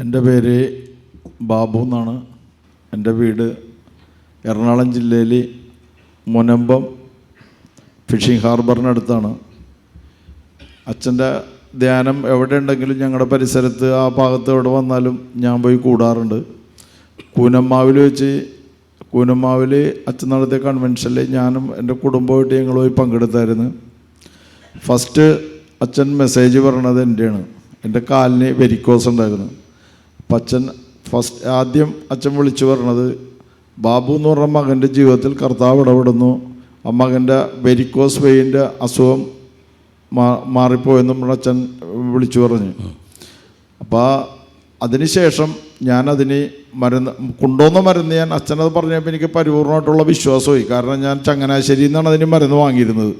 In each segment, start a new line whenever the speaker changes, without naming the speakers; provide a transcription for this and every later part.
എന്റെ പേര് ബാബു എന്നാണ്. എന്റെ വീട് എറണാകുളം ജില്ലയിൽ മുനമ്പം ഫിഷിംഗ് ഹാർബറിനടുത്താണ് അച്ഛന്റെ ധ്യാനം എവിടെ ഉണ്ടെങ്കിലും ഞങ്ങളുടെ പരിസരത്ത് ആ ഭാഗത്ത് എവിടെ വന്നാലും ഞാൻ പോയി കൂടാറുണ്ട്. കൂനമ്മാവിൽ വെച്ച് കൂനമ്മാവിൽ അച്ഛൻ നടത്തിയ കൺവെൻഷനിൽ ഞാനും എന്റെ കുടുംബമായിട്ട് ഞങ്ങൾ പോയി പങ്കെടുത്തായിരുന്നു. ഫസ്റ്റ് അച്ഛൻ മെസ്സേജ് പറഞ്ഞത് എന്റെയാണ് എന്റെ കാലിന് വെരിക്കോസ് ഉണ്ടായിരുന്നു. അപ്പം അച്ഛൻ ഫസ്റ്റ് ആദ്യം അച്ഛൻ വിളിച്ചു പറഞ്ഞത് ബാബു എന്ന് പറഞ്ഞ മകന്റെ ജീവിതത്തിൽ കർത്താവ് ഇടപെടുന്നു. ആ മകന്റെ വെരിക്കോസ് വെയിന്റെ അസുഖം മാ മാറിപ്പോയെന്നും നമ്മുടെ അച്ഛൻ വിളിച്ചു പറഞ്ഞു. അപ്പോൾ അതിനുശേഷം ഞാനതിന് മരുന്ന് കൊണ്ടുവന്ന മരുന്ന് ഞാൻ അച്ഛനത് പറഞ്ഞപ്പോൾ എനിക്ക് പരിപൂർണമായിട്ടുള്ള വിശ്വാസമായി. കാരണം ഞാൻ ചങ്ങനാശ്ശേരിയിൽ നിന്നാണ് അതിന് മരുന്ന് വാങ്ങിയിരുന്നത്.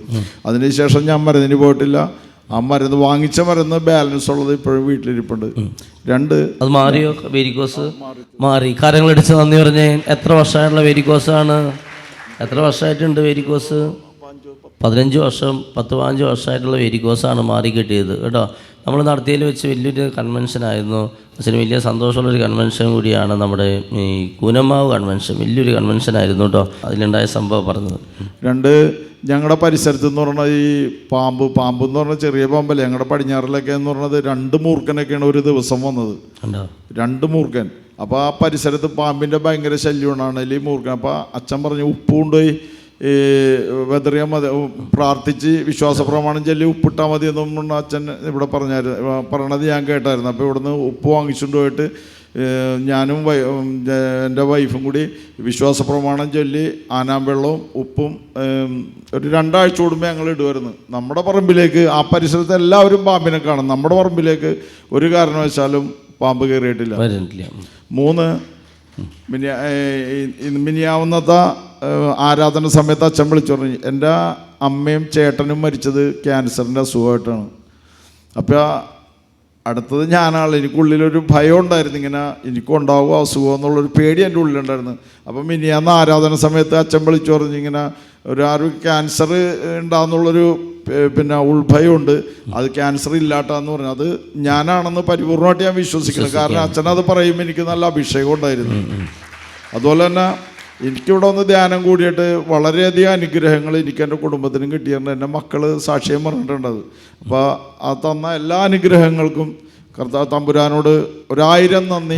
അതിനുശേഷം ഞാൻ മരുന്നിന് പോയിട്ടില്ല. ആ മരുന്ന് വാങ്ങിച്ച മരുന്ന് ബാലൻസ് ഉള്ളത് ഇപ്പോഴും വീട്ടിലിരിപ്പുണ്ട്. രണ്ട്
അത് മാറിയോ? വെരിക്കോസ് മാറി. കാര്യങ്ങൾ എടുത്ത് നന്ദി പറഞ്ഞേ എത്ര വർഷമായിട്ടുള്ള ആണ് എത്ര വർഷമായിട്ടുണ്ട് വെരിക്കോസ് പതിനഞ്ച് വർഷം പത്ത് പതിനഞ്ച് വർഷമായിട്ടുള്ള വെരിക്കോസാണ് മാറി കിട്ടിയത്. കേട്ടോ? നമ്മൾ നടത്തിയതിൽ വെച്ച് വലിയൊരു കൺവെൻഷൻ ആയിരുന്നു. അച്ഛന് വലിയ സന്തോഷമുള്ളൊരു കൺവെൻഷൻ കൂടിയാണ് നമ്മുടെ ഈ കൂനമ്മാവ് കൺവെൻഷൻ വലിയൊരു കൺവെൻഷൻ ആയിരുന്നു കേട്ടോ. അതിലുണ്ടായ സംഭവം പറഞ്ഞത്.
രണ്ട് ഞങ്ങളുടെ പരിസരത്ത് എന്ന് പറഞ്ഞാൽ ഈ പാമ്പ് പാമ്പ് എന്ന് പറഞ്ഞാൽ ചെറിയ പാമ്പല്ലേ ഞങ്ങളുടെ പടിഞ്ഞാറിലൊക്കെ എന്ന് പറഞ്ഞത് രണ്ട് മൂർഖനൊക്കെയാണ് ഒരു ദിവസം വന്നത്. രണ്ട് മൂർഖൻ. അപ്പോൾ ആ പരിസരത്ത് പാമ്പിന്റെ ഭയങ്കര ശല്യമാണ് ഈ മൂർഖൻ. അപ്പോൾ അച്ഛൻ പറഞ്ഞു ഉപ്പ് കൊണ്ടുപോയി ഈ വെതറിയ മതി. പ്രാർത്ഥിച്ച് വിശ്വാസ പ്രമാണം ചൊല്ലി ഉപ്പിട്ടാൽ മതി എന്നും അച്ഛൻ ഇവിടെ പറഞ്ഞായിരുന്നു. പറയണത് ഞാൻ കേട്ടായിരുന്നു. അപ്പോൾ ഇവിടുന്ന് ഉപ്പ് വാങ്ങിച്ചുകൊണ്ട് പോയിട്ട് ഞാനും എന്റെ വൈഫും കൂടി വിശ്വാസ പ്രമാണം ചൊല്ലി ആനാമ്പെള്ളവും ഉപ്പും ഒരു രണ്ടാഴ്ച കൂടുമ്പോൾ ഞങ്ങൾ ഇടുമായിരുന്നു നമ്മുടെ പറമ്പിലേക്ക് ആ പരിസരത്ത് എല്ലാവരും പാമ്പിനെ കാണും. നമ്മുടെ പറമ്പിലേക്ക് ഒരു കാരണവശാലും പാമ്പ് കയറിയിട്ടില്ല. മൂന്ന് മിനിയ മിനിയാവുന്നത്ത ആരാധന സമയത്ത് അച്ഛൻ വിളിച്ചു പറഞ്ഞു എന്റെ അമ്മയും ചേട്ടനും മരിച്ചത് ക്യാൻസറിന്റെ അസുഖമായിട്ടാണ്. അപ്പോൾ അടുത്തത് ഞാനാണ്. എനിക്കുള്ളിലൊരു ഭയം ഉണ്ടായിരുന്നു. ഇങ്ങനെ എനിക്കുണ്ടാവും അസുഖം എന്നുള്ളൊരു പേടി എന്റെ ഉള്ളിലുണ്ടായിരുന്നു. അപ്പം ഇനി അന്ന് ആരാധന സമയത്ത് അച്ഛൻ വിളിച്ചു പറഞ്ഞു ഇങ്ങനെ ഒരു ആരും ക്യാൻസർ ഉണ്ടാകുന്നുള്ളൊരു പിന്നെ ഉൾഭയമുണ്ട്. അത് ക്യാൻസർ ഇല്ലാട്ടാന്ന് പറഞ്ഞു. അത് ഞാനാണെന്ന് പരിപൂർണമായിട്ട് ഞാൻ വിശ്വസിക്കുന്നു. കാരണം അച്ഛൻ അത് പറയുമ്പോൾ എനിക്ക് നല്ല അഭിഷേകം ഉണ്ടായിരുന്നു. അതുപോലെ തന്നെ എനിക്കിവിടെ ഒന്ന് ധ്യാനം കൂടിയിട്ട് വളരെയധികം അനുഗ്രഹങ്ങൾ എനിക്ക് എന്റെ കുടുംബത്തിനും കിട്ടിയിട്ടുണ്ട്. എന്റെ മക്കൾ സാക്ഷ്യം പറഞ്ഞിട്ടുണ്ടത് അപ്പോൾ ആ തന്ന എല്ലാ അനുഗ്രഹങ്ങൾക്കും കർത്താവ് തമ്പുരാനോട് ഒരായിരം നന്ദി